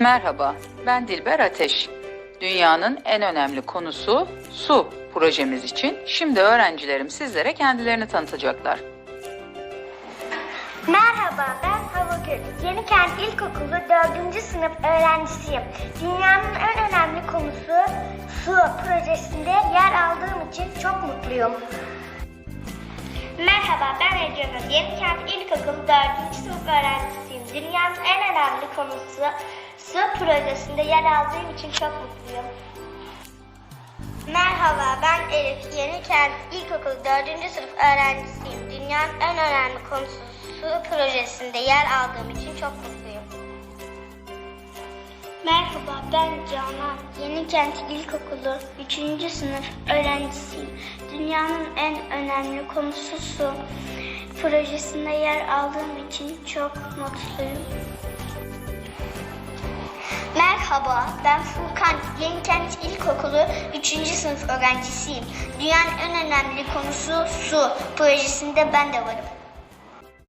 Merhaba, ben Dilber Ateş. Dünyanın en önemli konusu su projemiz için şimdi öğrencilerim sizlere kendilerini tanıtacaklar. Merhaba ben Hava Gül. Yenikent İlkokulu 4. sınıf öğrencisiyim. Dünyanın en önemli konusu su projesinde yer aldığım için çok mutluyum. Merhaba ben Ece Nur. Yenikent İlkokulu 4. sınıf öğrencisiyim. Dünyanın en önemli konusu su projesinde yer aldığım için çok mutluyum. Merhaba ben Elif. Yenikent İlkokulu 4. sınıf öğrencisiyim. Dünyanın en önemli konusu su projesinde yer aldığım için çok mutluyum. Merhaba ben Canan. Yenikent İlkokulu 3. sınıf öğrencisiyim. Dünyanın en önemli konusu su projesinde yer aldığım için çok mutluyum. Merhaba, ben Furkan. Yenikent İlkokulu 3. sınıf öğrencisiyim. Dünyanın en önemli konusu su. Projesinde ben de varım.